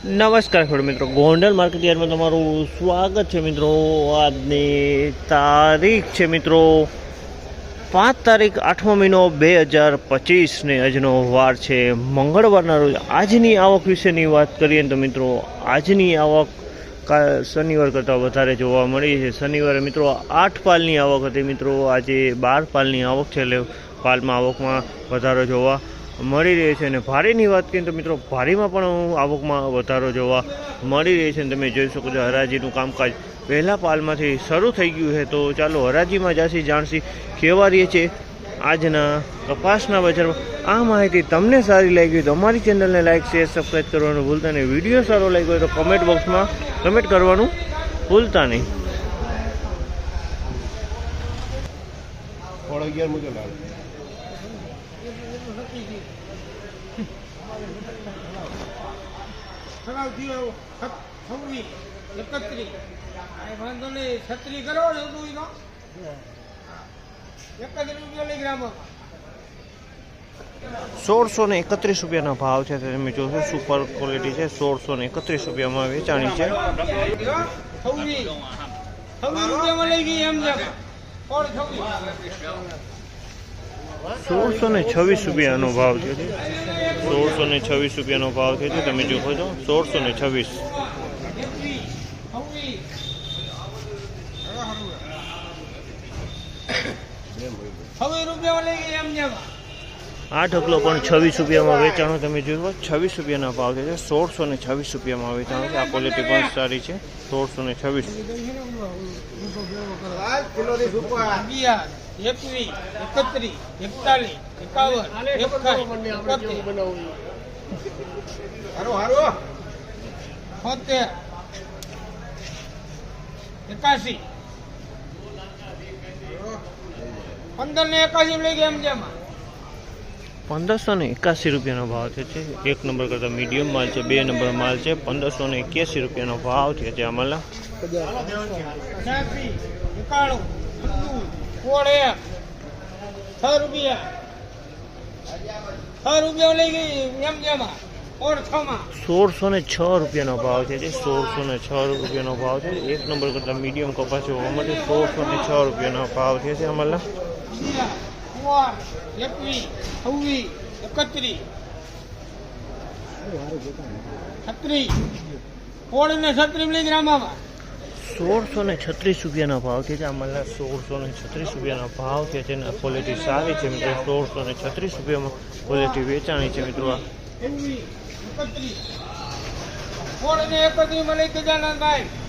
નમસ્કાર ખેડૂત મિત્રો. ગોંડલ માર્કેટ યાર્ડમાં તમારું સ્વાગત છે મિત્રો. આજની તારીખ છે મિત્રો પાંચ તારીખ આઠમો મહિનો બે હજાર પચીસને આજનો વાર છે. મંગળવારના રોજ આજની આવક વિશેની વાત કરીએ તો મિત્રો આજની આવક શનિવાર કરતાં વધારે જોવા મળી છે. શનિવારે મિત્રો આઠ પાલની આવક હતી. મિત્રો આજે બાર પાલની આવક છે એટલે પાલમાં આવકમાં વધારો જોવા મળી રહી છે અને ભારેની વાત કરીએ તો મિત્રો, ભારેમાં પણ આવકમાં વધારો જોવા મળી રહે છે અને તમે જોઈ શકો છો હરાજીનું કામકાજ પહેલાં પાલમાંથી શરૂ થઈ ગયું છે. તો ચાલો હરાજીમાં જાસી જાણસી કેવા રહી છે આજના કપાસના બજારમાં. આ માહિતી તમને સારી લાગી હોય તો અમારી ચેનલને લાઈક, શેર સબસ્ક્રાઈબ કરવાનું ભૂલતા નહીં. વીડિયો સારો લાગ્યો હોય તો કમેન્ટ બોક્સમાં કમેન્ટ કરવાનું ભૂલતા નહીં. અગિયાર મુજબ આવે છવ્વીસ એકત્રીસ વાંધો નહીં છત્રી કરો ને એકત્રીસ રૂપિયા લઈ ગ્રામ સોળસો ને એકત્રીસ રૂપિયાનો ભાવ છે તો તમે જોશો સુપર ક્વોલિટી છે સોળસો ને એકત્રીસ રૂપિયામાં વેચાણી છે. છવ્વીસ છવ્વીસ રૂપિયામાં લઈ ગઈ એમ છે. સોળસો ને છવ્વીસ રૂપિયાનો ભાવ છે. સોળસો ને છવ્વીસ રૂપિયાનો ભાવ છે. તમે જોશો છો સોળસો ને છવ્વીસ છવ્વીસ આ ઢગલો પણ છવ્વીસ રૂપિયામાં વેચાણો તમે જોયો છવ્વીસ રૂપિયાના ભાવ છે સોળસો ને છવ્વીસ રૂપિયામાં વેચાણો છે. આ ક્વોલિટી પણ સારી છે સોળસો ને છવ્વીસ. એકવીસ એકત્રીસ એકતાલીસ એકાવન એકાવન એકાશી. પંદર ને એકાશી લઈ ગયા એમ જેમાં. પંદરસો ને એકાસી રૂપિયાનો ભાવ છે છે. એક નંબર કરતાં મીડિયમ માલ છે, બે નંબર માલ છે, પંદરસો ને એક્યાસી રૂપિયાનો ભાવ છે જે આમાં પચાસી એકાણું પંદું સોળ એક છ રૂપિયા છ રૂપિયા લઈ ગઈ એમ જેમાં ઓર છ માં સોળસો ને છ રૂપિયાનો ભાવ છે જે સોળસો ને છ રૂપિયાનો ભાવ છે. એક નંબર કરતાં મીડિયમ કપાસ જોવા માટે સોળસો ને છ રૂપિયાનો ભાવ છે જે આમાં અગિયાર એકવીસ છવ્વીસ એકત્રીસ છત્રીસ સોળ ને છત્રીસ લઈ ગ્રામમાં સોળસો ને છત્રીસ રૂપિયાના ભાવ છે જે આમાં સોળસો ને છત્રીસ રૂપિયાના ભાવ છે જેના ક્વોલિટી સારી છે મિત્રો સોળસો ને છત્રીસ રૂપિયામાં ક્વોલિટી વેચાણી છે મિત્રો આ એકત્રીસ સોળ ને એકત્રીસ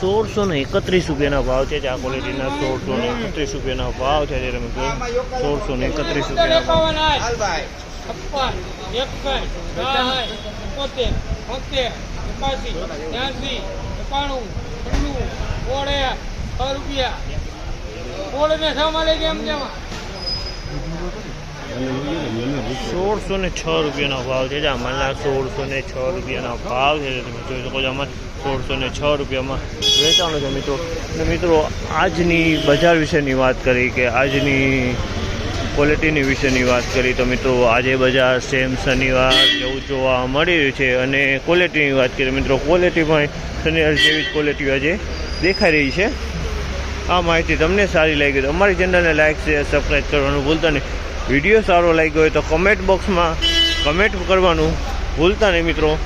સોળસો ને એકત્રીસ રૂપિયાના ભાવ છે આ ક્વોલિટીના સોળસો ને એકત્રીસ રૂપિયાના ભાવ છે જે તમે જોયો. સોળસો ને એકત્રીસ રૂપિયાના ભાવ. સોળસો ને છ રૂપિયાનો ભાવ છે જે આમાં સોળસો ને છ રૂપિયાનો ભાવ છે તમે જોઈ શકો છો. આમાં સોળસો છ રૂપિયામાં. વેચાણો છે મિત્રો. અને મિત્રો, આજની બજાર વિશેની વાત કરી કે આજની ક્વોલિટીની વિશેની વાત કરી તો મિત્રો, આજે બજાર સેમ શનિવાર જેવું જોવા મળી રહ્યું છે અને ક્વોલિટીની વાત કરીએ મિત્રો ક્વોલિટીમાં શનિવાર જેવી જ ક્વોલિટી આજે દેખાઈ રહી છે. આ માહિતી તમને સારી લાગી તો અમારી ચેનલને લાઇક શેર સબસ્ક્રાઈબ કરવાનું ભૂલતા નહીં. વીડિયો સારો લાગ્યો હોય તો કમેન્ટ બોક્સમાં કમેન્ટ કરવાનું ભૂલતા નહીં મિત્રો.